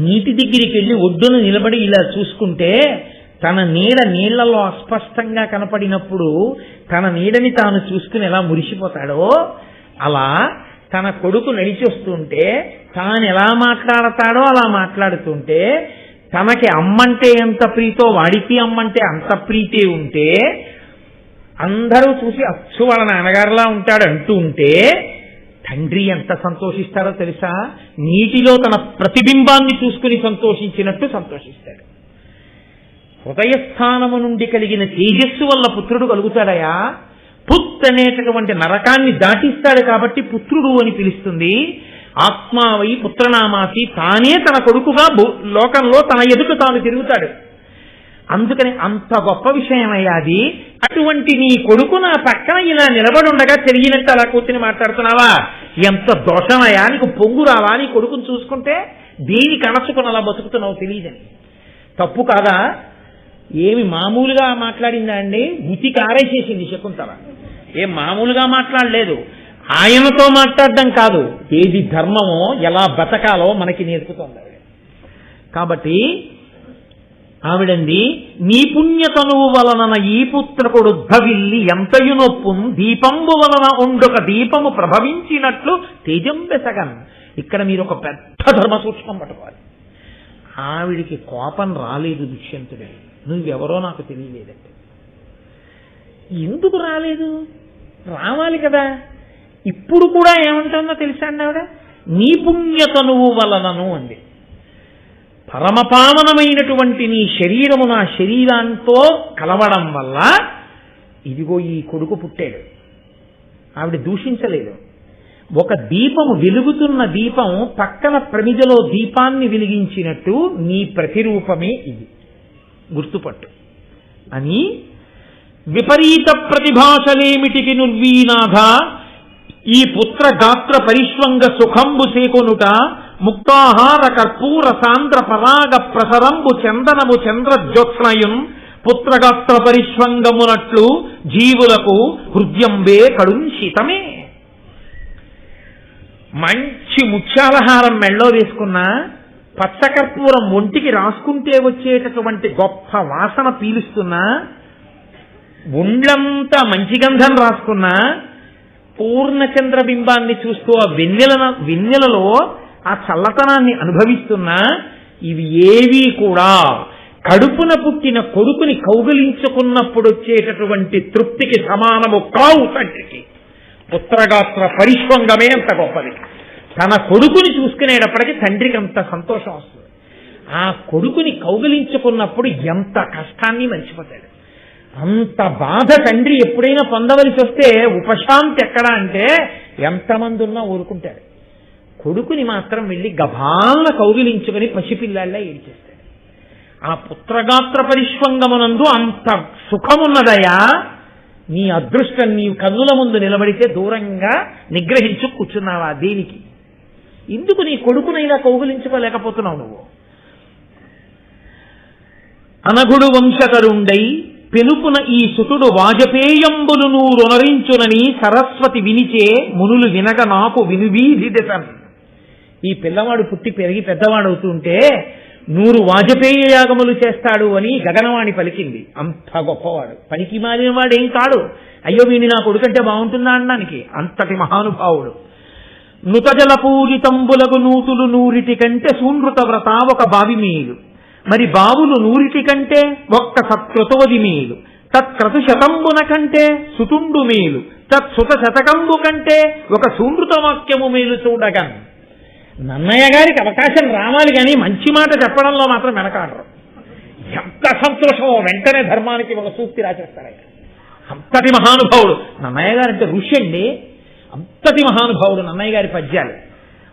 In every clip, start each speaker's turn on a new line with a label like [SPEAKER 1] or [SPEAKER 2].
[SPEAKER 1] నీటి దగ్గరికి వెళ్ళి ఒడ్డున నిలబడి ఇలా చూసుకుంటే తన నీడ నీళ్ళలో అస్పష్టంగా కనపడినప్పుడు తన నీడని తాను చూసుకుని ఎలా మురిసిపోతాడో అలా తన కొడుకు నడిచి వస్తుంటే తాను ఎలా మాట్లాడతాడో అలా మాట్లాడుతుంటే తనకి అమ్మంటే ఎంత ప్రీతో వాడికి అమ్మంటే అంత ప్రీతి ఉంటే అందరూ చూసి అచ్చు వాళ్ళ నాన్నగారులా ఉంటాడు అంటూ ఉంటే తండ్రి ఎంత సంతోషిస్తారో తెలుసా? నీటిలో తన ప్రతిబింబాన్ని చూసుకుని సంతోషించినట్టు సంతోషిస్తాడు. హృదయస్థానము నుండి కలిగిన తేజస్సు వల్ల పుత్రుడు కలుగుతాడయా? పుత్ అనేటటువంటి నరకాన్ని దాటిస్తాడు కాబట్టి పుత్రుడు అని పిలుస్తుంది. ఆత్మావై పుత్రనామాసి తానే తన కొడుకుగా లోకంలో తన ఎదుట తాను తిరుగుతాడు. అందుకని అంత గొప్ప విషయమయ్యా అది. అటువంటి నీ కొడుకు నా పక్కన ఇలా నిలబడి ఉండగా తిరిగినట్టు అలా కూర్చుని మాట్లాడుతున్నావా? ఎంత దోషమయా నీకు పొంగు రావా? నీ కొడుకుని చూసుకుంటే దేని కనసుకుని అలా బతుకుతున్నావు తెలియదని. తప్పు కాదా? ఏమి మామూలుగా మాట్లాడిందా అండి? ఉతి కారేసేసింది శకుంతల. ఏం మామూలుగా మాట్లాడలేదు. ఆయనతో మాట్లాడడం కాదు. ఏది ధర్మమో ఎలా బతకాలో మనకి నేర్పుతోంది కాబట్టి ఆవిడండి నీ పుణ్యతనువు వలన ఈ పుత్రకుడు ఉద్భవిల్లి ఎంతయు నొప్పుం దీపంబు వలన ఉండొక దీపము ప్రభవించినట్లు తేజం బెసగన్ ఇక్కడ మీరు ఒక పెద్ద ధర్మ సూక్ష్మం పట్టుకోవాలి. ఆవిడికి కోపం రాలేదు దుష్యంతుడి. నువ్వెవరో నాకు తెలియలేదంటే. ఎందుకు రాలేదు? రావాలి కదా. ఇప్పుడు కూడా ఏమంటుందో తెలుసా అండి ఆవిడ నీ పుణ్యతనువు వలనను అంది. పరమపావనమైనటువంటి నీ శరీరము నా శరీరంతో కలవడం వల్ల ఇదిగో ఈ కొడుకు పుట్టాడు. ఆవిడ దూషించలేదు. ఒక దీపము వెలుగుతున్న దీపం పక్కన ప్రమిదలో దీపాన్ని వెలిగించినట్టు నీ ప్రతిరూపమే ఇది. గుర్తుపట్టు. అని విపరీత ప్రతిభాషలేమిటికి నుర్వీనాథ ఈ పుత్ర గాత్ర పరిష్వంగ సుఖంబు సేకొనుట ముక్తాహార కర్పూర సాంద్ర పరాగ ప్రసరంబు చందనము చంద్ర జ్యోత్స్నయున్ పుత్రగాత్ర పరిష్వంగమునట్లు జీవులకు హృదయంబే కడుంశితమే మంచి ముత్యాలహారం మెళ్ళో వేసుకున్న పచ్చకర్పూరం ఒంటికి రాసుకుంటే వచ్చేటటువంటి గొప్ప వాసన పీలుస్తున్నా ఒండ్లంతా మంచి గంధం రాసుకున్నా పూర్ణచంద్ర బింబాన్ని చూస్తూ ఆ వెన్నెల వెన్నెలలో ఆ చల్లతనాన్ని అనుభవిస్తున్నా ఇవి ఏవీ కూడా కడుపున పుట్టిన కొడుకుని కౌగలించుకున్నప్పుడు వచ్చేటటువంటి తృప్తికి సమానము కావు తండ్రికి. పుత్రగాత్ర పరిష్వంగమే అంత గొప్పది. తన కొడుకుని చూసుకునేటప్పటికీ తండ్రికి అంత సంతోషం వస్తుంది. ఆ కొడుకుని కౌగలించుకున్నప్పుడు ఎంత కష్టాన్ని మర్చిపోతాడు. అంత బాధ తండ్రి ఎప్పుడైనా పొందవలసి వస్తే ఉపశాంతి ఎక్కడ అంటే ఎంతమంది ఉన్నా ఊరుకుంటాడు. కొడుకుని మాత్రం వెళ్ళి గభాల కౌగిలించుకుని పసిపిల్లాళ్ళ ఏడ్చేస్తాడు. ఆ పుత్రగాత్ర పరిష్వంగమునందు అంత సుఖమున్నదయా నీ అదృష్టం నీ కన్నుల ముందు నిలబడితే దూరంగా నిగ్రహించు కూర్చున్నావా దేనికి? ఎందుకు నీ కొడుకునైనా ఇలా కౌగులించుకోలేకపోతున్నావు నువ్వు. అనగుడు వంశకరుండై పెనుపున ఈ సుతుడు వాజపేయంబులు నూరునరించునని సరస్వతి వినిచే మునులు వినగ నాకు వినువీధిదెతన్ ఈ పిల్లవాడు పుట్టి పెరిగి పెద్దవాడవుతుంటే నూరు వాజపేయ యాగములు చేస్తాడు అని గగనవాణి పలికింది. అంత గొప్పవాడు. పనికి మాలిన వాడేం కాడు. అయ్యో వీని నా కొడుకంటే బాగుంటుందా అనడానికి అంతటి మహానుభావుడు. నుతజలపూరితంబులకు నూతులు నూరిటి కంటే సూనృత వ్రత ఒక బావి మీలు. మరి బావులు నూరిటి కంటే ఒక్క సత్కృతవది మీలు. తత్క్రతు శతంబున కంటే సుతుండు మేలు. తత్సుత శతకంబు కంటే ఒక సూనృత వాక్యము మేలు చూడగా. నన్నయ్య గారికి అవకాశం రావాలి కానీ మంచి మాట చెప్పడంలో మాత్రం వెనకాడరు. ఎంత సంతోషమో వెంటనే ధర్మానికి ఒక సూక్తి రాసేస్తారు ఆయన. అంతటి మహానుభావుడు. నన్నయ్య గారు అంటే ఋషి అండి. అంతటి మహానుభావుడు నన్నయ్య గారి పద్యాలు.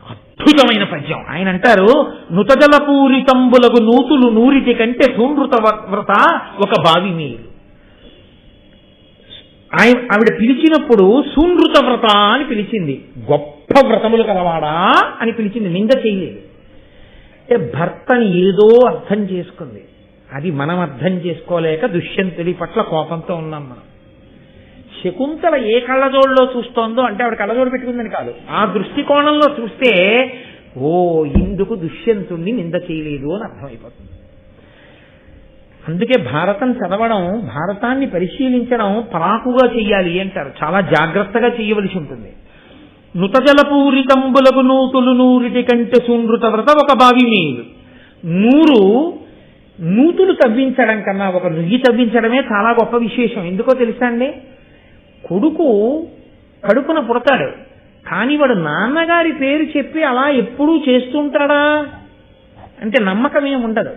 [SPEAKER 1] అద్భుతమైన పద్యం. ఆయన అంటారు నుతజల పూరితంబులకు నూతులు నూరిటి కంటే సూనృత వ్రత ఒక బావి నీరు. ఆయన ఆవిడ పిలిచినప్పుడు సూనృత వ్రత అని పిలిచింది. గొప్ప వ్రతములు కలవాడా అని పిలిచింది. నింద చేయలేదు అంటే భర్తని ఏదో అర్థం చేసుకుంది. అది మనం అర్థం చేసుకోలేక దుష్యంతుడి పట్ల కోపంతో ఉన్నాం మనం. శకుంతల ఏ కళ్ళజోడులో చూస్తోందో అంటే ఆవిడ కళ్ళజోడు పెట్టుకుందని కాదు. ఆ దృష్టికోణంలో చూస్తే ఓ ఇందుకు దుష్యంతుణ్ణి నింద చేయలేదు అని అర్థమైపోతుంది. అందుకే భారతం చదవడం భారతాన్ని పరిశీలించడం పరాకుగా చేయాలి అంటారు. చాలా జాగ్రత్తగా చేయవలసి ఉంటుంది. నుతజలపూరితంబులకు నూతులు నూరిటి కంటే సునృత వ్రత ఒక బావి నీరు. నూరు నూతులు తవ్వించడం కన్నా ఒక నుయ్యి తవ్వించడమే చాలా గొప్ప విశేషం. ఎందుకో తెలుసా అండి? కొడుకు కడుపున పుడతాడు. కానీ వాడు నాన్నగారి పేరు చెప్పి అలా ఎప్పుడూ చేస్తుంటాడా? అంటే నమ్మకం ఏమి ఉండదు.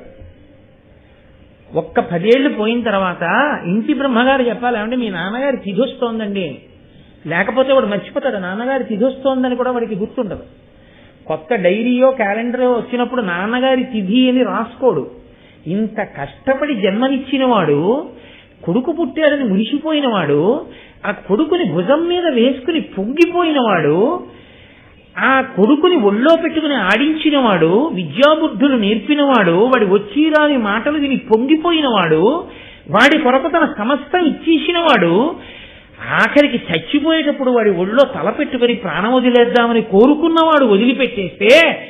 [SPEAKER 1] ఒక్క పదేళ్ళు పోయిన తర్వాత ఇంటి బ్రహ్మగారు చెప్పాలి ఏమంటే మీ నాన్నగారి తిథి వస్తోందండి. లేకపోతే వాడు మర్చిపోతాడు. నాన్నగారి తిథి వస్తోందని కూడా వాడికి గుర్తుండదు. కొత్త డైరీయో క్యాలెండరో వచ్చినప్పుడు నాన్నగారి తిథి అని రాసుకోడు. ఇంత కష్టపడి జన్మనిచ్చినవాడు కొడుకు పుట్టాడని మురిసిపోయినవాడు ఆ కొడుకుని భుజం మీద వేసుకుని పొంగిపోయినవాడు ఆ కొడుకుని ఒళ్ళో పెట్టుకుని ఆడించినవాడు విద్యాబుద్ధులు నేర్పినవాడు వాడి వచ్చిరాని మాటలు విని పొంగిపోయినవాడు వాడి కొరకు తన సమస్తం ఇచ్చేసినవాడు ఆఖరికి చచ్చిపోయేటప్పుడు వాడి ఒళ్ళో తల పెట్టుకుని ప్రాణం వదిలేద్దామని కోరుకున్నవాడు వదిలిపెట్టేస్తే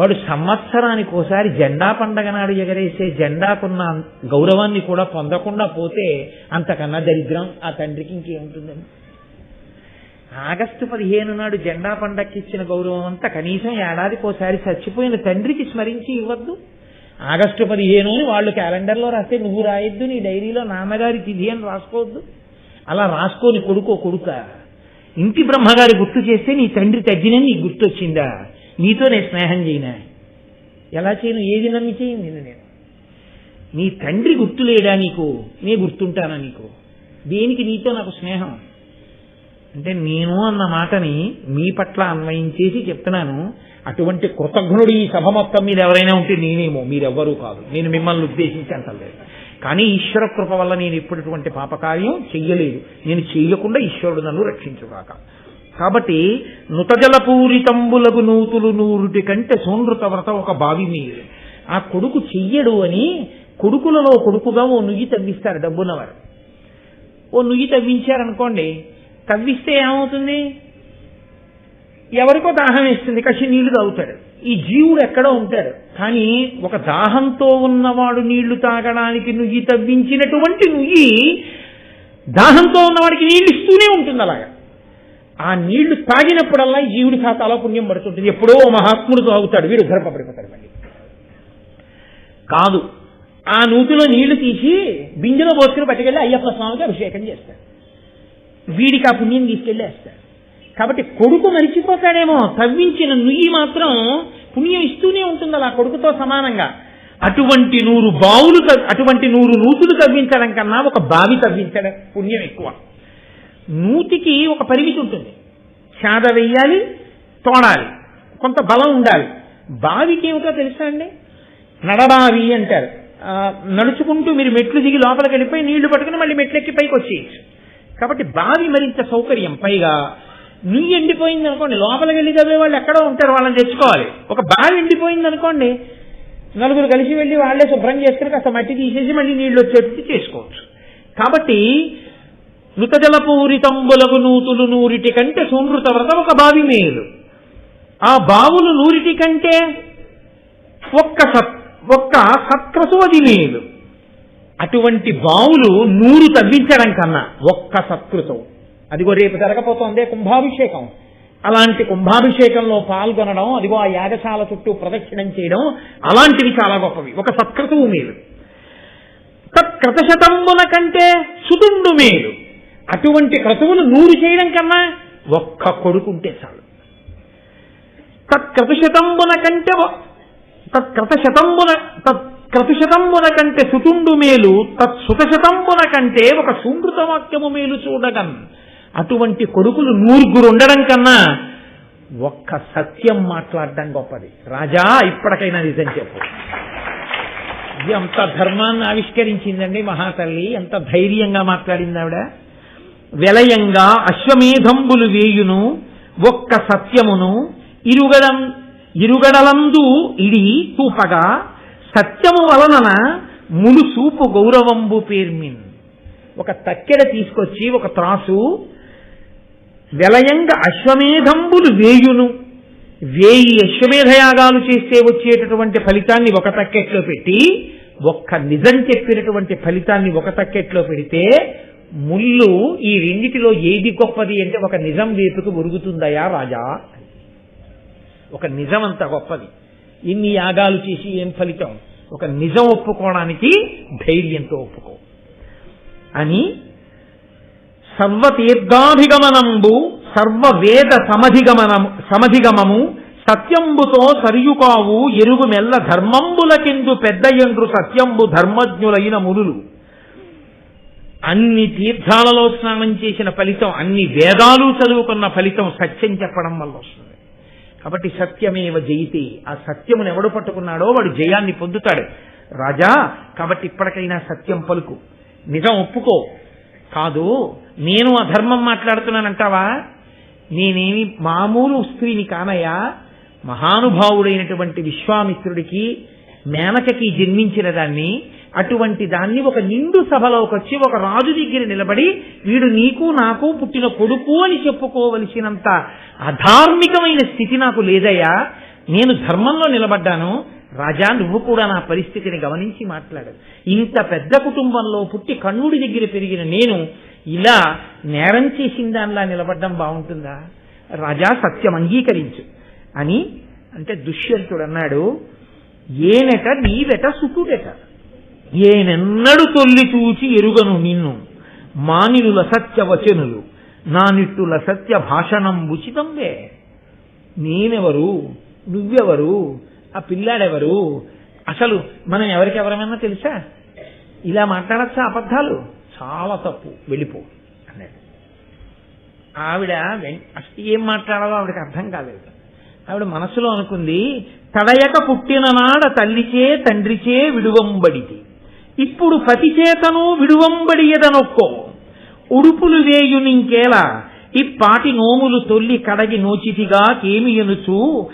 [SPEAKER 1] వాడు సంవత్సరానికి ఒకసారి జెండా పండగ నాడు ఎగరేసే జెండాకున్న గౌరవాన్ని కూడా పొందకుండా పోతే అంతకన్నా దరిద్రం ఆ తండ్రికి ఇంకేముంటుందండి? ఆగస్టు పదిహేను నాడు జెండా పండక్కి ఇచ్చిన గౌరవం అంతా కనీసం ఏడాదికోసారి చచ్చిపోయిన తండ్రికి స్మరించి ఇవ్వద్దు. ఆగస్టు పదిహేను అని వాళ్ళు క్యాలెండర్లో రాస్తే నువ్వు రాయొద్దు నీ డైరీలో నాన్నగారి తిథి అని రాసుకోవద్దు. అలా రాసుకోని కొడుకో కొడుక ఇంటి బ్రహ్మగారి గుర్తు చేస్తే నీ తండ్రి తగ్గినని నీకు గుర్తొచ్చిందా? నీతో నేను స్నేహం చేయనా. ఎలా చేయను? ఏది నమ్మి చేయను నిన్ను నేను. నీ తండ్రి గుర్తులేడా నీకు? నే గుర్తుంటానా నీకు? దేనికి నీతో నాకు స్నేహం? అంటే నేను అన్న మాటని మీ పట్ల అన్వయించేసి చెప్తున్నాను. అటువంటి కృతజ్ఞుడు ఈ సభ మొత్తం మీద ఎవరైనా ఉంటే నేనేమో మీరెవ్వరూ కాదు. నేను మిమ్మల్ని ఉద్దేశించి అంటలేదు కానీ ఈశ్వర కృప వల్ల నేను ఎప్పుడటువంటి పాపకార్యం చెయ్యలేదు. నేను చేయకుండా ఈశ్వరుడు నన్ను రక్షించుగాక. కాబట్టి నుతజలపూరితంబులకు నూతులు నూరుటి కంటే సోనృత వ్రత ఒక బావి మీరు ఆ కొడుకు చెయ్యడు అని కొడుకులలో కొడుకుగా ఓ నుయ్యి తవ్విస్తారు డబ్బున్నవారు. ఓ నుయ్యి తవ్వించారనుకోండి తవ్విస్తే ఏమవుతుంది? ఎవరికో దాహం వేస్తుంది కసి నీళ్ళు తాగుతాడు. ఈ జీవుడు ఎక్కడో ఉంటాడు. కానీ ఒక దాహంతో ఉన్నవాడు నీళ్ళు తాగడానికి నుయ్యి తవ్వించినటువంటి నుయ్యి దాహంతో ఉన్నవాడికి నీళ్ళు ఇస్తూనే ఉంటుంది అలాగా. ఆ నీళ్ళు తాగినప్పుడల్లా ఈ జీవుడి ఖాతాలో పుణ్యం పడుతుంటుంది. ఎప్పుడో మహాత్ముడు తాగుతాడు వీడు గర్భపడిపోతాడు మళ్ళీ. కాదు ఆ నూతిలో నీళ్ళు తీసి బింజలో పోసుకుని పట్టుకెళ్ళి అయ్యప్ప స్వామికి అభిషేకం చేస్తాడు. వీడికి ఆ పుణ్యం తీసుకెళ్ళేస్తాడు. కాబట్టి కొడుకు మరిచిపోతాడేమో. తవ్వించిన నుయ్యి మాత్రం పుణ్యం ఇస్తూనే ఉంటుంది అలా కొడుకుతో సమానంగా. అటువంటి నూరు బావులు అటువంటి నూరు నూతులు తవ్వించడం కన్నా ఒక బావి తవ్వించడం పుణ్యం ఎక్కువ. నూతికి ఒక పరిమితి ఉంటుంది. చాద వెయ్యాలి తోడాలి కొంత బలం ఉండాలి. బావికి ఏమిటో తెలుసా అండి? నడబావి అంటారు. నడుచుకుంటూ మీరు మెట్లు దిగి లోపలికి వెళ్ళిపోయి నీళ్ళు పట్టుకుని మళ్ళీ మెట్లెక్కి పైకి వచ్చేయచ్చు కాబట్టి బావి మరింత సౌకర్యం. పైగా నుయ్యి ఎండిపోయింది అనుకోండి లోపలికి వెళ్ళి చదివే వాళ్ళు ఎక్కడో ఉంటారు వాళ్ళని తెచ్చుకోవాలి. ఒక బావి ఎండిపోయింది అనుకోండి నలుగురు కలిసి వెళ్ళి వాళ్ళే శుభ్రం చేసుకుని కాస్త మట్టి తీసేసి మళ్ళీ నీళ్ళు వచ్చేట్టు చేసుకోవచ్చు. కాబట్టి మృతజలపూరితంబులకు నూతులు నూరిటి కంటే సుమృత వ్రత ఒక బావి మేలు. ఆ బావులు నూరిటి కంటే ఒక్క సత్ ఒక్క సత్క్రతువది మేలు. అటువంటి బావులు నూరు తవ్వించడం కన్నా ఒక్క సత్కృతం. అదిగో రేపు జరగబోతోందే కుంభాభిషేకం. అలాంటి కుంభాభిషేకంలో పాల్గొనడం అదిగో ఆ యాగశాల చుట్టూ ప్రదక్షిణం చేయడం అలాంటివి చాలా గొప్పవి. ఒక సత్కృతువు మేలు. తత్కృతశతంబుల కంటే సుతుండు మేలు. అటువంటి క్రతువులు నూరు చేయడం కన్నా ఒక్క కొడుకుంటే చాలు. తత్కృతశతంబుల కంటే ఒ- తత్కృతశతంబుల తత్కృతశతంబుల కంటే సుతుండు మేలు తత్సుతశతంబుల కంటే ఒక సుమృత వాక్యము మేలు చూడగన్ అటువంటి కొడుకులు నూరుగురు ఉండడం కన్నా ఒక్క సత్యం మాట్లాడడం గొప్పది. రాజా ఇప్పటికైనా నిజం చెప్పు. ఎంత ధర్మాన్ని ఆవిష్కరించిందండి మహాతల్లి. ఎంత ధైర్యంగా మాట్లాడింది ఆవిడ. వెలయంగా అశ్వమేధంబులు వేయును ఒక్క సత్యమును. ఇరుగడం ఇరుగడలందు ఇడి తూపగా. సత్యము వలన ములుసూపు గౌరవంబు పేర్మిన్. ఒక తక్కెడ తీసుకొచ్చి ఒక త్రాసు వెలయంగ అశ్వమేధంబులు వేయును. వేయి అశ్వమేధయాగాలు చేస్తే వచ్చేటటువంటి ఫలితాన్ని ఒక తక్కెట్లో పెట్టి ఒక్క నిజం చెప్పినటువంటి ఫలితాన్ని ఒక తక్కెట్లో పెడితే ముళ్ళు ఈ రెండిటిలో ఏది గొప్పది అంటే ఒక నిజం వేపుకు ఒరుగుతుందయా రాజా? ఒక నిజం అంత గొప్పది. ఇన్ని యాగాలు చేసి ఏం ఫలితం? ఒక నిజం ఒప్పుకోవడానికి ధైర్యంతో ఒప్పుకో. అని సర్వతీర్థాభిగమనంబు సర్వవేద సమధిగమనము సమధిగమము సత్యంబుతో సరియుకావు ఎరుగు మెల్ల ధర్మంబులకెందు పెద్ద ఎండ్రు సత్యంబు ధర్మజ్ఞులైన మునులు. అన్ని తీర్థాలలో స్నానం చేసిన ఫలితం అన్ని వేదాలు చదువుకున్న ఫలితం సత్యం చెప్పడం వల్ల వస్తుంది. కాబట్టి సత్యమేవ జయితే ఆ సత్యమును ఎవడు పట్టుకున్నాడో వాడు జయాన్ని పొందుతాడు. రాజా కాబట్టి ఇప్పటికైనా సత్యం పలుకు. నిజం ఒప్పుకో. కాదు నేను అధర్మం మాట్లాడుతున్నానంటావా? నేనేమి మామూలు స్త్రీని కానయ్యా. మహానుభావుడైనటువంటి విశ్వామిత్రుడికి మేనకకి జన్మించిన దాన్ని అటువంటి దాన్ని ఒక నిండు సభలోకి వచ్చి ఒక రాజు దగ్గర నిలబడి వీడు నీకు నాకు పుట్టిన కొడుకు అని చెప్పుకోవలసినంత అధార్మికమైన స్థితి నాకు లేదయ్యా. నేను ధర్మంలో నిలబడ్డాను. రాజా నువ్వు కూడా నా పరిస్థితిని గమనించి మాట్లాడదు. ఇంత పెద్ద కుటుంబంలో పుట్టి కన్నుడి దగ్గర పెరిగిన నేను ఇలా నేరం చేసిన దానిలా నిలబడ్డం బాగుంటుందా? రాజా సత్యం అంగీకరించు. అని అంటే దుష్యంతుడు అన్నాడు ఏనట నీవెట సుతుడెట. ఏనెన్నడు తొల్లి చూచి ఎరుగను నిన్ను. మానిలుల సత్య వచనులు నా నిట్టుల సత్య భాషణం ఉచితంవే. నేనెవరు? నువ్వెవరు? ఆ పిల్లాడెవరు? అసలు మనం ఎవరికి ఎవరమైనా తెలుసా? ఇలా మాట్లాడచ్చా అబద్ధాలు? చాలా తప్పు. వెళ్ళిపో అన్నాడు. ఆవిడ ఏం మాట్లాడాలో ఆవిడకి అర్థం కాలేదు. ఆవిడ మనసులో అనుకుంది తడయక పుట్టిన నాడ తల్లిచే తండ్రిచే విడువంబడిది. ఇప్పుడు పతి చేతను విడువంబడియదనొక్కో. ఉడుపులు వేయునింకేలా ఇప్పాటి నోములు తొల్లి కడగి నోచితిగా కేమియనుచు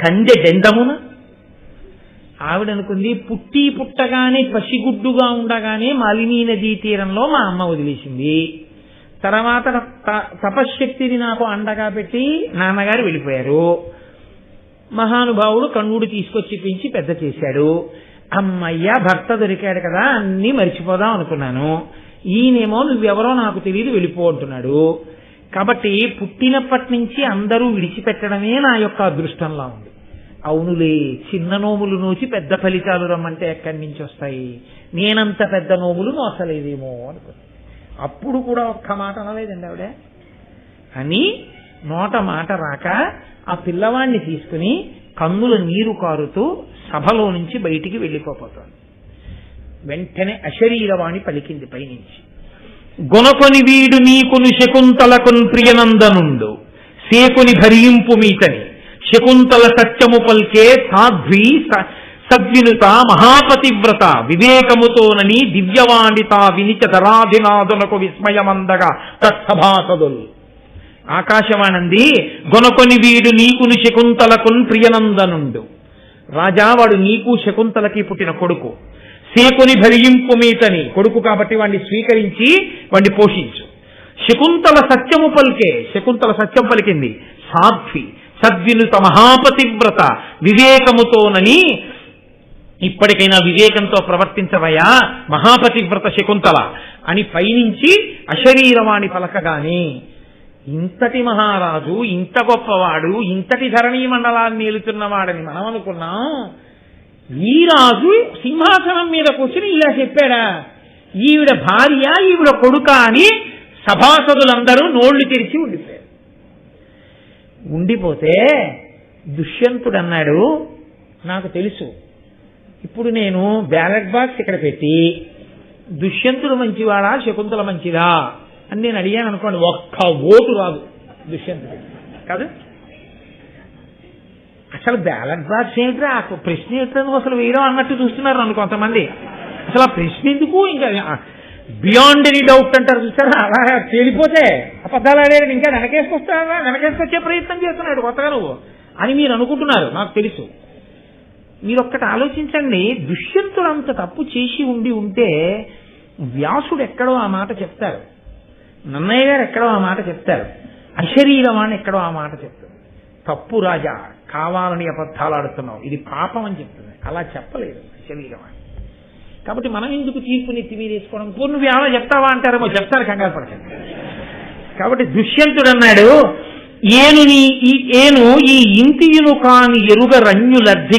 [SPEAKER 1] కందె డెండమున ఆవిడ అనుకుంది పుట్టి పుట్టగానే పసిగుడ్డుగా ఉండగానే మాలినీ నదీ తీరంలో మా అమ్మ వదిలేసింది. తర్వాత త- తపశ్శక్తిని నాకు అండగా పెట్టి నాన్నగారు వెళ్ళిపోయారు. మహానుభావుడు కన్నుడు తీసుకొచ్చి పెంచి పెద్ద చేశాడు. అమ్మయ్య భర్త దొరికాడు కదా అన్నీ మర్చిపోదాం అనుకున్నాను. ఈయనేమో నువ్వెవరో నాకు తెలియదు వెళ్ళిపో అంటున్నాడు. కాబట్టి పుట్టినప్పటి నుంచి అందరూ విడిచిపెట్టడమే నా యొక్క అదృష్టంలా ఉంది. అవునులే చిన్న నోములు నోచి పెద్ద ఫలితాలు రమ్మంటే ఎక్కడి నుంచి వస్తాయి? నేనంత పెద్ద నోములు నోసలేదేమో అనుకుంది. అప్పుడు కూడా ఒక్క మాట అనలేదండి ఆవిడ. అని నోట మాట రాక ఆ పిల్లవాణ్ణి తీసుకుని కన్నుల నీరు కారుతూ సభలో నుంచి బయటికి వెళ్ళిపోతాడు. వెంటనే అశరీరవాణి పలికింది పైనుంచి. గొనకొని వీడు నీకును శకుంతలకున్ ప్రియనందనుండు. సేకుని భరింపు మీతని. శకుంతల సత్యము పల్కే సాధ్వి సద్వినుత మహాపతివ్రత. వివేకముతోనని దివ్యవాణిత వినిచ ధరాధినాథునకు విస్మయమందగా తత్సభాసదులు ఆకాశవాణంది గొనకొని వీడు నీకును శకుంతలకున్ ప్రియనందనుండు. రాజా వాడు నీకు శకుంతలకి పుట్టిన కొడుకు. సేకుని భరియింపు మీతని. కొడుకు కాబట్టి వాడిని స్వీకరించి వాడిని పోషించు. శకుంతల సత్యము పలికే శకుంతల సత్యం పలికింది. సాధ్వి సద్వినుత మహాపతివ్రత వివేకముతోనని ఇప్పటికైనా వివేకంతో ప్రవర్తించవయా? మహాపతివ్రత శకుంతల అని పైనుంచి అశరీరవాణి పలకగానే ఇంతటి మహారాజు ఇంత గొప్పవాడు ఇంతటి ధరణీ మండలాన్ని ఏలుతున్నవాడని మనం అనుకున్నాం ఈ రాజు సింహాసనం మీద కూర్చుని ఇలా చెప్పాడా ఈవిడ భార్య ఈవిడ కొడుక అని సభాసదులందరూ నోళ్ళు తెరిచి ఉండిపోయారు. ఉండిపోతే దుష్యంతుడు అన్నాడు నాకు తెలుసు. ఇప్పుడు నేను బ్యాలెట్ బాక్స్ ఇక్కడ పెట్టి దుష్యంతుడు మంచివాడా శకుంతల మంచిదా అని నేను అడిగాను అనుకోండి ఒక్క ఓటు రాదు దుష్యంతుడు కాదు? అసలు బ్యాలెట్ బాక్స్ ఏంటి ఆ ప్రశ్న ఏంటో అసలు వేయడం అన్నట్టు చూస్తున్నారు నన్ను కొంతమంది. అసలు ఆ ప్రశ్న ఎందుకు? ఇంకా బియాండ్ ఎనీ డౌట్ అంటారు చూస్తారా? అలా తేలిపోతే అబద్ధాలు ఆడాడు ఇంకా వెనకేసుకొస్తాడా? వెనకేసుకొచ్చే ప్రయత్నం చేస్తున్నాడు కొత్తగా నువ్వు అని మీరు అనుకుంటున్నారు నాకు తెలుసు. మీరు ఒక్కటి ఆలోచించండి దుష్యంతుడు అంత తప్పు చేసి ఉండి ఉంటే వ్యాసుడు ఎక్కడో ఆ మాట చెప్తారు. నన్నయ్య గారు ఎక్కడో ఆ మాట చెప్తారు. అశరీరవాణి ఎక్కడో ఆ మాట చెప్తారు. తప్పు రాజా. కావాలని అబద్ధాలు ఆడుతున్నావు. ఇది పాపం అని చెప్తుంది అలా చెప్పలేదు శరీరం కాబట్టి మనం ఎందుకు తీర్పుని తీసుకోవడం? ఇప్పుడు నువ్వు ఏమైనా చెప్తావా అంటారేమో? చెప్తారు కంగారు పడకండి. కాబట్టి దుష్యంతుడు అన్నాడు ఏను నీ ఈ ఏను ఈ ఇంటియును కాని ఎరుగ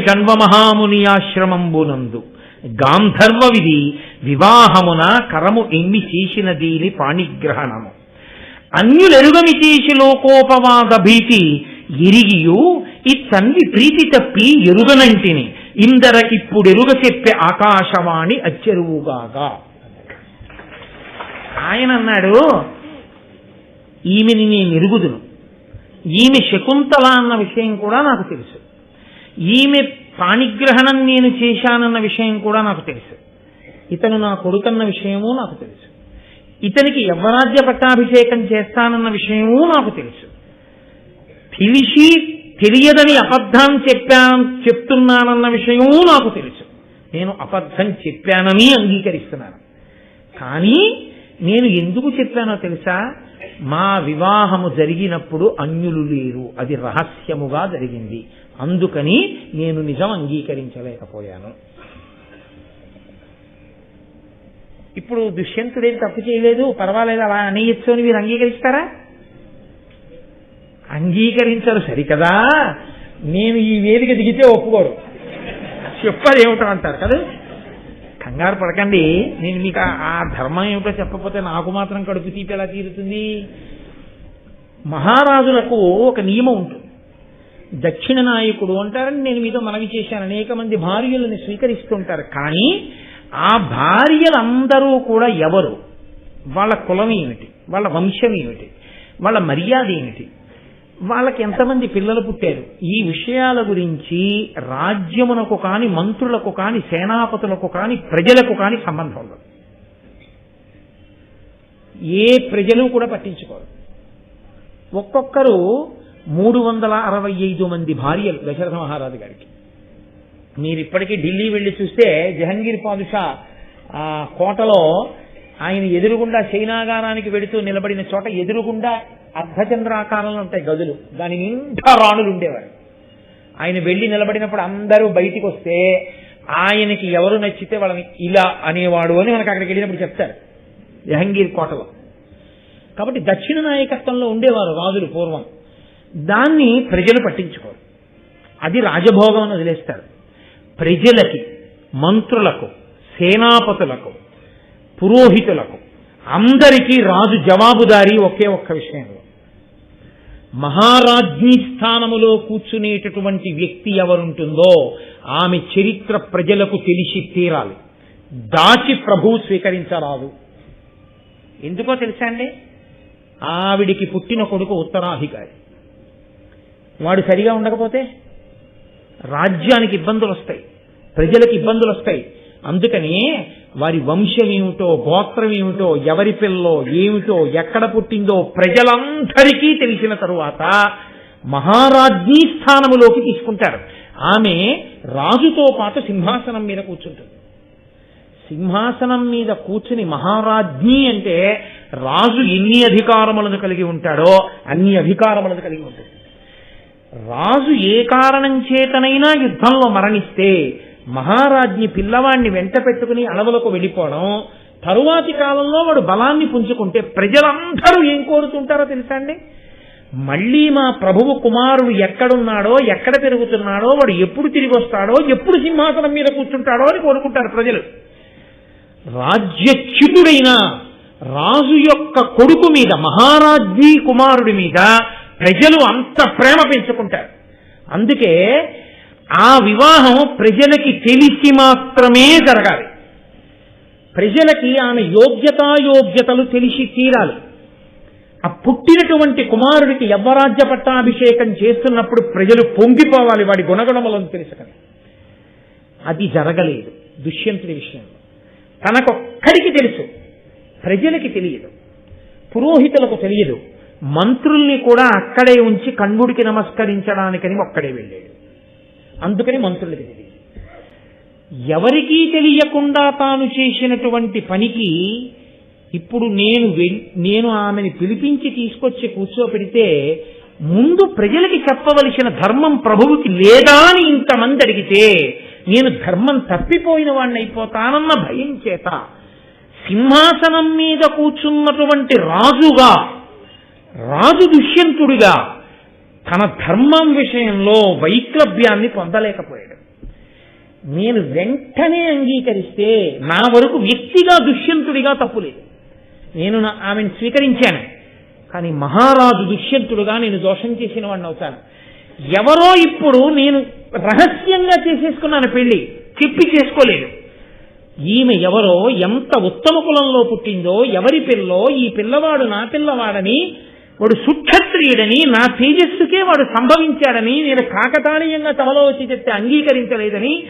[SPEAKER 1] గన్వ మహాముని ఆశ్రమంబునందు గాంధర్వ విధి వివాహమున కరము ఎమ్మి చేసిన దీని పాణిగ్రహణము. అన్యులెరుగమి చేసి లోకోపవాద భీతి ఎరిగియు ఈ తండ్రి ప్రీతి తప్పి ఎరుగనంటిని. ఇందర ఇప్పుడెరుగ చెప్పే ఆకాశవాణి అచ్చెరువుగాగా. ఆయన అన్నాడు ఈమెని నేను ఎరుగుదును. ఈమె శకుంతల అన్న విషయం కూడా నాకు తెలుసు. ఈమె పాణిగ్రహణం నేను చేశానన్న విషయం కూడా నాకు తెలుసు. ఇతను నా కొడుకన్న విషయము నాకు తెలుసు. ఇతనికి యవ్వరాజ్య పట్టాభిషేకం చేస్తానన్న విషయము నాకు తెలుసు. తెలిసి తెలియదని అబద్ధం చెప్పాను చెప్తున్నానన్న విషయం నాకు తెలుసు. నేను అబద్ధం చెప్పానని అంగీకరిస్తున్నాను. కానీ నేను ఎందుకు చెప్పానో తెలుసా? మా వివాహము జరిగినప్పుడు అన్యులు లేరు. అది రహస్యముగా జరిగింది. అందుకని నేను నిజం అంగీకరించలేకపోయాను. ఇప్పుడు దుష్యంతుడేం తప్పు చేయలేదు? పర్వాలేదు అలా అనేయచ్చు అని మీరు అంగీకరిస్తారా? అంగీకరించరు సరికదా? నేను ఈ వేదిక దిగితే ఒప్పుకోరు. చెప్పాలి ఏమిటో అంటారు కదా? కంగారు పడకండి. నేను మీకు ఆ- ఆ ధర్మం ఏమిటో చెప్పకపోతే నాకు మాత్రం కడుపు తీపి ఎలా తీరుతుంది? మహారాజులకు ఒక నియమం ఉంటుంది. దక్షిణ నాయకుడు అంటారని నేను మీతో మనవి చేశాను. అనేక మంది భార్యలను స్వీకరిస్తుంటారు. కానీ ఆ భార్యలందరూ కూడా ఎవరు? వాళ్ళ కులం ఏమిటి? వాళ్ళ వంశం ఏమిటి? వాళ్ళ మర్యాద ఏమిటి? వాళ్ళకి ఎంతమంది పిల్లలు పుట్టారు? ఈ విషయాల గురించి రాజ్యమునకు కాని మంత్రులకు కాని సేనాపతులకు కాని ప్రజలకు కాని సంబంధం ఉండదు. ఏ ప్రజలు కూడా పట్టించుకోరు. ఒక్కొక్కరు మూడు వందల అరవై ఐదు మంది భార్యలు దశరథ మహారాజు గారికి. మీరు ఇప్పటికీ ఢిల్లీ వెళ్ళి చూస్తే జహంగీర్ పాదుషా ఆ కోటలో ఆయన ఎదురుగుండా చైనాగారానికి వెడుతూ నిలబడిన చోట ఎదురుగుండా అర్ధచంద్రాకారంలో ఉంటాయి గదులు. దాని నిండా రాణులు ఉండేవారు. ఆయన వెళ్ళి నిలబడినప్పుడు అందరూ బయటికి వస్తే ఆయనకి ఎవరు నచ్చితే వాళ్ళని ఇలా అనేవాడు అని మనకు అక్కడికి వెళ్ళినప్పుడు చెప్తారు. జహంగీర్ కోటలో. కాబట్టి దక్షిణ నాయకత్వంలో ఉండేవారు రాజులు పూర్వం. దాన్ని ప్రజలు పట్టించుకోరు. అది రాజభోగం అని వదిలేస్తారు. ప్రజలకి మంత్రులకు సేనాపతులకు పురోహితులకు. అందరికీ రాజు జవాబుదారీ ఒకే ఒక్క విషయంలో మహారాజ్ఞి స్థానములో కూర్చునేటటువంటి వ్యక్తి ఎవరుంటుందో ఆమె చరిత్ర ప్రజలకు తెలిసి తీరాలి. దాచి ప్రభువు స్వీకరించరాదు. ఎందుకో తెలుసా అండి? ఆవిడికి పుట్టిన కొడుకు ఉత్తరాధికారి. వాడు సరిగా ఉండకపోతే రాజ్యానికి ఇబ్బందులు వస్తాయి ప్రజలకు ఇబ్బందులు వస్తాయి అందుకని వారి వంశం ఏమిటో గోత్రం ఏమిటో ఎవరి పిల్లో ఏమిటో ఎక్కడ పుట్టిందో ప్రజలందరికీ తెలిసిన తరువాత మహారాజ్ఞీ స్థానములోకి తీసుకుంటారు. ఆమె రాజుతో పాటు సింహాసనం మీద కూర్చుంటుంది. సింహాసనం మీద కూర్చుని మహారాజ్ఞి అంటే రాజు ఎన్ని అధికారములను కలిగి ఉంటాడో అన్ని అధికారములను కలిగి ఉంటుంది. రాజు ఏ కారణం చేతనైనా యుద్ధంలో మరణిస్తే మహారాజ్ని పిల్లవాడిని వెంట పెట్టుకుని అడవులకు వెళ్ళిపోవడం తరువాతి కాలంలో వాడు బలాన్ని పుంజుకుంటే ప్రజలందరూ ఏం కోరుతుంటారో తెలుసా అండి? మళ్ళీ మా ప్రభువు కుమారుడు ఎక్కడున్నాడో ఎక్కడ పెరుగుతున్నాడో వాడు ఎప్పుడు తిరిగి వస్తాడో ఎప్పుడు సింహాసనం మీద కూర్చుంటాడో అని కోరుకుంటారు ప్రజలు. రాజ్యచ్యుతుడైన రాజు యొక్క కొడుకు మీద మహారాజీ కుమారుడి మీద ప్రజలు అంత ప్రేమ పెంచుకుంటారు. అందుకే ఆ వివాహం ప్రజలకి తెలిసి మాత్రమే జరగాలి. ప్రజలకి ఆమె యోగ్యతాయోగ్యతలు తెలిసి తీరాలి. ఆ పుట్టినటువంటి కుమారుడికి యవ్వరాజ్య పట్టాభిషేకం చేస్తున్నప్పుడు ప్రజలు పొంగిపోవాలి వాడి గుణగుణములను తెలుసుకని. అది జరగలేదు దుష్యంతుడి విషయంలో తనకొక్కడికి తెలుసు ప్రజలకి తెలియదు పురోహితులకు తెలియదు. మంత్రుల్ని కూడా అక్కడే ఉంచి కణ్వుడికి నమస్కరించడానికని ఒక్కడే వెళ్ళాడు. అందుకని మంత్రులకి తెలియదు ఎవరికీ తెలియకుండా తాను చేసినటువంటి పనికి ఇప్పుడు నేను నేను ఆమెని పిలిపించి తీసుకొచ్చి కూర్చోపెడితే ముందు ప్రజలకి చెప్పవలసిన ధర్మం ప్రభువుకి లేదా అని ఇంతమంది అడిగితే నేను ధర్మం తప్పిపోయిన వాడిని అయిపోతానన్న భయం చేత సింహాసనం మీద కూర్చున్నటువంటి రాజుగా రాజు దుష్యంతుడిగా తన ధర్మం విషయంలో వైక్లభ్యాన్ని పొందలేకపోయాడు. నేను వెంటనే అంగీకరిస్తే నా వరకు వ్యక్తిగా దుష్యంతుడిగా తప్పులేదు. నేను నా- ఆమెను స్వీకరించాను. కానీ మహారాజు దుష్యంతుడుగా నేను దోషం చేసిన వాడిని అవుతాను. ఎవరో ఇప్పుడు నేను రహస్యంగా చేసేసుకున్నాను పెళ్ళి చెప్పి చేసుకోలేదు. ఈమె ఎవరో ఎంత ఉత్తమ కులంలో పుట్టిందో ఎవరి పిల్లో ఈ పిల్లవాడు నా పిల్లవాడని వాడు సుక్షత్రియుడని నా తేజస్సుకే వాడు సంభవించాడని నేను కాకతాళీయంగా తమలో వచ్చి చెప్తే అంగీకరించలేదని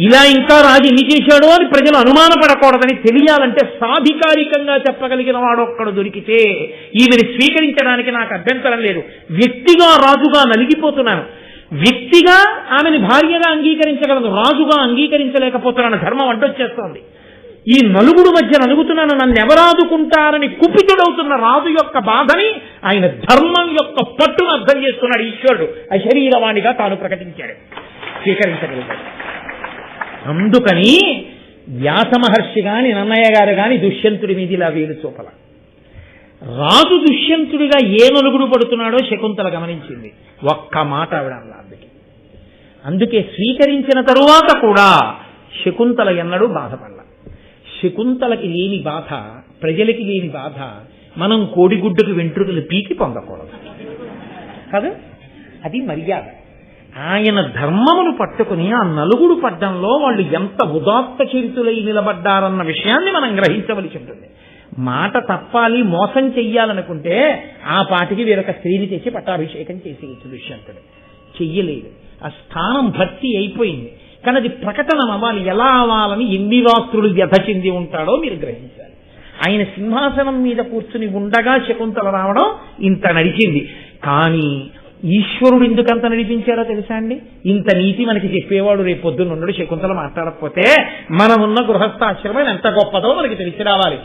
[SPEAKER 1] ఇలా ఇంకా రాజు ఎన్ని చేశాడో అని ప్రజలు అనుమానపడకూడదని తెలియాలంటే సాధికారికంగా చెప్పగలిగిన వాడొక్కడు దొరికితే ఈమెను స్వీకరించడానికి నాకు అభ్యంతరం లేదు. వ్యక్తిగా రాజుగా నలిగిపోతున్నాను. వ్యక్తిగా ఆమెని భార్యగా అంగీకరించగలదు రాజుగా అంగీకరించలేకపోతున్నాను. ధర్మం అడ్డొచ్చేస్తోంది. ఈ నలుగుడు మధ్య నలుగుతున్నాను నన్ను ఎవరాదుకుంటారని కుపితుడవుతున్న రాజు యొక్క బాధని ఆయన ధర్మం యొక్క పట్టును అర్థం చేసుకున్నాడు ఈశ్వరుడు. అశరీరవాణిగా తాను ప్రకటించాడు. స్వీకరించగలిగాడు. అందుకని వ్యాస మహర్షి గాని నన్నయ్య గారు గాని దుష్యంతుడి మీద ఇలా వేలు చూపల. రాజు దుష్యంతుడిగా ఏ నలుగుడు పడుతున్నాడో శకుంతల గమనించింది. ఒక్క మాట ఆవిడ అందుకే అందుకే స్వీకరించిన తరువాత కూడా శకుంతల ఎన్నడూ బాధపడలేదు శకుంతలకి లేని బాధ ప్రజలకి లేని బాధ మనం కోడిగుడ్డకు వెంట్రుకలు పీకి పొందకూడదు. కాదు? అది మర్యాద. ఆయన ధర్మమును పట్టుకుని ఆ నలుగుడు పడ్డంలో వాళ్ళు ఎంత ఉదాత్త చరితులై నిలబడ్డారన్న విషయాన్ని మనం గ్రహించవలసి ఉంటుంది. మాట తప్పాలి మోసం చెయ్యాలనుకుంటే ఆ పాటికి వేరొక స్త్రీని తెచ్చి పట్టాభిషేకం చేసి దుష్యంతుడు. చెయ్యలేదు. ఆ స్థానం భర్తీ అయిపోయింది. కానీ అది ప్రకటన అవ్వాలి ఎలా అవ్వాలని ఎన్ని రాత్రులు వ్యధ చెంది ఉంటాడో మీరు గ్రహించాలి. ఆయన సింహాసనం మీద కూర్చుని ఉండగా శకుంతల రావడం ఇంత నడిచింది. కానీ ఈశ్వరుడు ఎందుకంత నడిపించారో తెలుసా అండి? ఇంత నీతి మనకి చెప్పేవాడు రేపు పొద్దున్న ఉన్నాడు శకుంతల మాట్లాడకపోతే మనమున్న గృహస్థాశ్రమం ఎంత గొప్పదో మనకి తెలిసి రావాలి.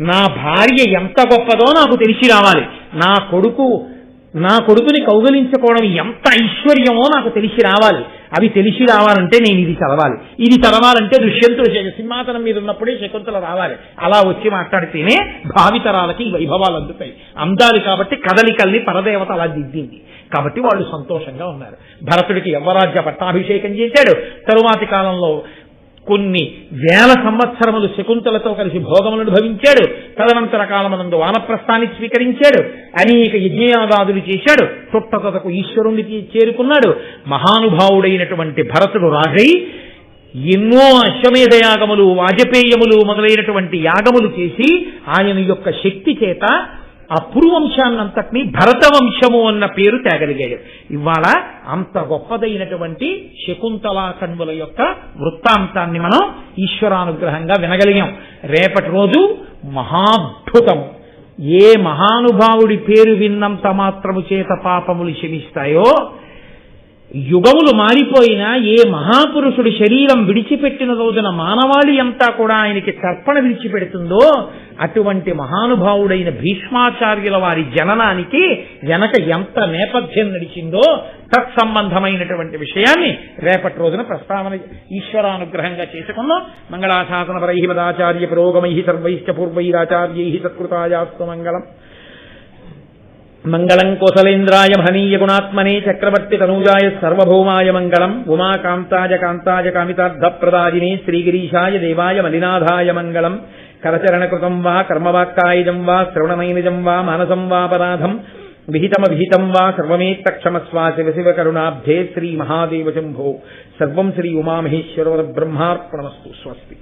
[SPEAKER 1] నా భార్య ఎంత గొప్పదో నాకు తెలిసి రావాలి. నా కొడుకు నా కొడుకుని కౌగలించుకోవడం ఎంత ఐశ్వర్యమో నాకు తెలిసి రావాలి. అవి తెలిసి రావాలంటే నేను ఇది చదవాలి. ఇది చదవాలంటే దుష్యంతుడు సింహాసనం మీద ఉన్నప్పుడే శకుంతల రావాలి. అలా వచ్చి మాట్లాడితేనే భావితరాలకి వైభవాలు అందుతాయి. అందాలి కాబట్టి కదలికల్ని పరదేవత అలా దిద్దింది. కాబట్టి వాళ్ళు సంతోషంగా ఉన్నారు. భరతుడికి యవ్వరాజ్య పట్టాభిషేకం చేశాడు. తరువాతి కాలంలో కొన్ని వేల సంవత్సరములు శకుంతలతో కలిసి భోగములను భవించాడు తదనంతర కాలమనందు వానప్రస్థాన్ని స్వీకరించాడు. అనేక యజ్ఞయాగాదులు చేశాడు. చుట్టతకు ఈశ్వరునికి చేరుకున్నాడు. మహానుభావుడైనటువంటి భరతుడు రాజై ఎన్నో అశ్వమేధ యాగములు వాజపేయములు మొదలైనటువంటి యాగములు చేసి ఆయన యొక్క శక్తి చేత ఆ భరత భరతవంశము అన్న పేరు తేగలిగాడు. ఇవాళ అంత గొప్పదైనటువంటి శకుంతలా కన్నుల యొక్క వృత్తాంతాన్ని మనం ఈశ్వరానుగ్రహంగా వినగలిగాం. రేపటి రోజు మహాద్భుతం. ఏ మహానుభావుడి పేరు విన్నంత మాత్రము చేత పాపములు క్షమిస్తాయో యుగములు మారిపోయినా ఏ మహాపురుషుడి శరీరం విడిచిపెట్టిన రోజున మానవాళి అంతా కూడా ఆయనకి తర్పణ విడిచిపెడుతుందో అటువంటి మహానుభావుడైన భీష్మాచార్యుల వారి జననానికి వెనక ఎంత నేపథ్యం నడిచిందో తత్సంబంధమైనటువంటి విషయాన్ని రేపటి రోజున ప్రస్తావన ఈశ్వరానుగ్రహంగా చేసుకున్నాం మంగళాశాసన పరై మదాచార్య పురోగమై సర్వైశ్చ పూర్వైరాచార్యై సత్కృతాయాస్తు మంగళం. మంగళం కోసలేంద్రాయ మహనీయ గుణాత్మనే చక్రవర్తి తనూజాయ సర్వభౌమాయ మంగళం ఉమాకాంతాయ కాంతాయ కామితార్థప్రదాయినే శ్రీగిరీషాయ దేవాయ మలినాథాయ మంగళం కరచరణకృతం వా కర్మవాక్కాయుజం వా శ్రవణమైనజం వా మానసం వాపరాధం విహితమవిహితం వా సర్వమేత్తక్షమస్వా శివ శివ కరుణాబ్ధే శ్రీ మహాదేవ శంభో. సర్వం శ్రీ ఉమామహేశ్వర బ్రహ్మార్పణమస్తు స్వస్తి.